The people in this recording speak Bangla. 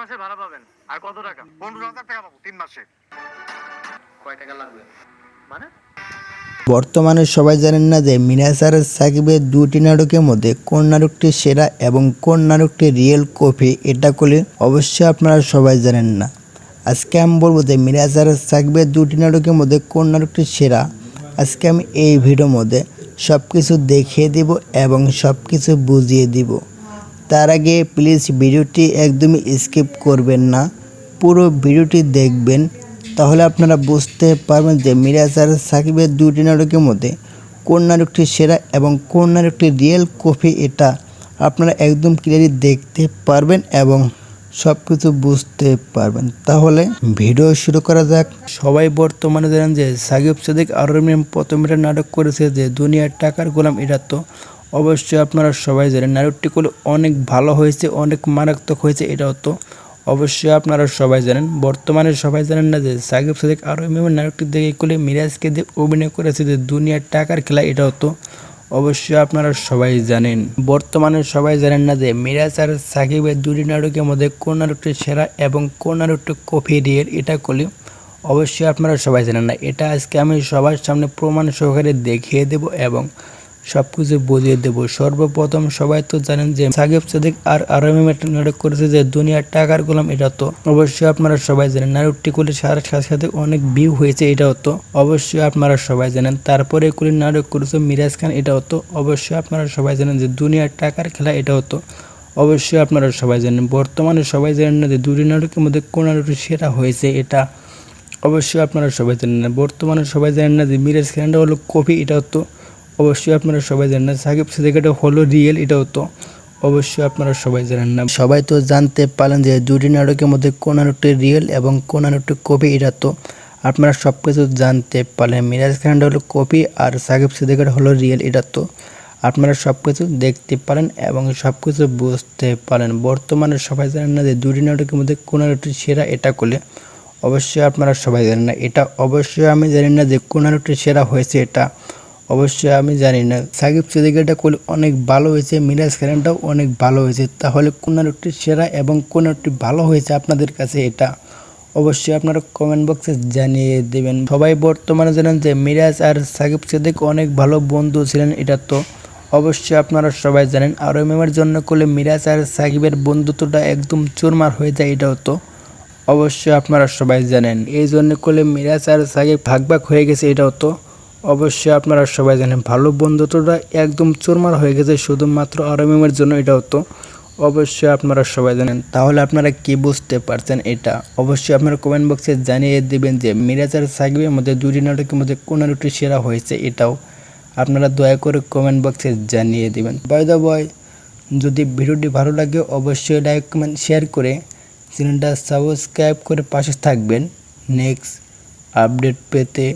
মাসে ভাড়া পাবেন। আর কত টাকা? পনেরো হাজার টাকা পাবো, তিন মাসে। কয় টাকা লাগবে? মানে? বর্তমানে সবাই জানেন না যে মিনাসার সাকিবের দুটি নাটকের মধ্যে, কোন নাটকটি সেরা এবং কোন নাটকটি রিয়েল কপি, এটা করলে অবশ্যই আপনারা সবাই জানেন না। আজকে আমি বলব যে মিনাসার সাকিবের দুটি নাটকের মধ্যে কোন নাটকটি সেরা। আজকে আমি এই ভিডিওর মধ্যে সব কিছু দেখিয়ে দিব এবং সব কিছু বুঝিয়ে দিব। তার আগে প্লিজ ভিডিওটি একদমই স্কিপ করবেন না, পুরো ভিডিওটি দেখবেন, তাহলে আপনারা বুঝতে পারবেন যে মিরাজ আর সাকিবের দুটি নাটকের মধ্যে কোন নাটকটি সেরা এবং কোন নাটকটি রিয়েল কপি এটা আপনারা একদম ক্লিয়ারলি দেখতে পারবেন এবং সব কিছু বুঝতে পারবেন। তাহলে ভিডিও শুরু করা যাক। সবাই বর্তমানে জানেন যে সাকিব সাদিক আরমিন প্রথম এটা নাটক করেছে যে দুনিয়ার টাকার গোলাম, এটা তো অবশ্যই আপনারা সবাই জানেন নাটকটি করলে অনেক ভালো হয়েছে, অনেক মারাত্মক হয়েছে, এটাও তো অবশ্যই আপনারা সবাই জানেন। বর্তমানে সবাই জানেন না যে সাকিব সাদিক আরও মেমের নাটকটি দেখে করলে মিরাজকে দিয়ে অভিনয় করেছে, যে দুনিয়ার টাকার খেলা, এটাও তো অবশ্যই আপনারা সবাই জানেন। বর্তমানে সবাই জানেন না যে মিরাজ আর সাকিবের দুটি নাটকের মধ্যে কোন নাটকটি সেরা এবং কোন নাটকটি কপি রিয়েল, এটা করলে অবশ্যই আপনারা সবাই জানেন না। এটা আজকে আমি সবার সামনে প্রমাণ সহকারে দেখিয়ে দেব এবং সব কিছু বুঝিয়ে দেবো। সর্বপ্রথম সবাই তো জানেন যে সাকিব সাদিক আর আরএম একটা নাটক করেছে যে দুনিয়ার টাকার গোলাম এটা তো। অবশ্যই আপনারা সবাই জানেন নাটকটি করলে সারা সাথে সাথে অনেক ভিউ হয়েছে, এটাও তো। অবশ্যই আপনারা সবাই জানেন, তারপরে কুলি নাটক করেছে মিরাজ খান, এটাও তো। অবশ্যই আপনারা সবাই জানেন যে দুনিয়ার টাকার খেলা, এটাও তো। অবশ্যই আপনারা সবাই জানেন, বর্তমানে সবাই জানেন না যে দুটি নাটকের মধ্যে কোন নাটকটি সেরা হয়েছে, এটা। অবশ্যই আপনারা সবাই জানেন না, বর্তমানে সবাই জানেন না যে মিরাজ খানটা হলো কপি এটা তো। অবশ্যই আপনারা সবাই জানেন না। সাকিব সিদ্দিকাটা হলো রিয়েল এটাও তো। অবশ্যই আপনারা সবাই জানেন না। সবাই তো জানতে পারলেন যে দুটি নাটকের মধ্যে কোন নাটকটি রিয়েল এবং কোন নাটকটি কপি, এটা তো আপনারা সব কিছু জানতে পারলেন। মিরাজ খানটা হলো কপি আর সাকিব সিদ্দিকাটা হলো রিয়েল এটা তো আপনারা সব কিছু দেখতে পারেন এবং সব কিছু বুঝতে পারেন বর্তমানে সবাই জানেন না যে দুটি নাটকের মধ্যে কোন নাটকটি সেরা, এটা করলে অবশ্যই আপনারা সবাই জানেন না। এটা অবশ্যই আমি জানি না যে কোন নাটকটি সেরা হয়েছে, এটা অবশ্যই আমি জানি না। সাকিব সিদ্দিকিটা করলে অনেক ভালো হয়েছে, মিরাজ খানটাও অনেক ভালো হয়েছে। তাহলে কোন নাটকটি সেরা এবং কোন নাটকটি ভালো হয়েছে আপনাদের কাছে এটা অবশ্যই আপনারা কমেন্ট বক্সে জানিয়ে দেবেন। সবাই বর্তমানে জানেন যে মিরাজ আর সাকিব সিদ্দিক অনেক ভালো বন্ধু ছিলেন, এটা তো অবশ্যই আপনারা সবাই জানেন। আর মেমের জন্য করলে মিরাজ আর সাকিবের বন্ধুত্বটা একদম চুরমার হয়ে যায়, এটাও তো অবশ্যই আপনারা সবাই জানেন। এই জন্য করলে মিরাজ আর সাকিব ভাগ ভাগ হয়ে গেছে, এটাও তো অবশ্যই আপনারা সবাই জানেন, ভালো বন্ধুত্বটা একদম চোরমার হয়ে গেছে শুধুমাত্র আরএমএমের জন্য এটাও তো। অবশ্যই আপনারা সবাই জানেন। তাহলে আপনারা কি বুঝতে পারছেন এটা? অবশ্যই আপনারা কমেন্ট বক্সে জানিয়ে দেবেন যে মিরাজ আর সাকিবের মধ্যে দুটি নাটকের মধ্যে কোন নাটকটি সেরা হয়েছে এটাও আপনারা দয়া করে কমেন্ট বক্সে জানিয়ে দেবেন। বাই দ্য বয় যদি ভিডিওটি ভালো লাগে, অবশ্যই লাইক কমেন্ট শেয়ার করে চ্যানেলটা সাবস্ক্রাইব করে পাশে থাকবেন। নেক্সট আপডেট পেতে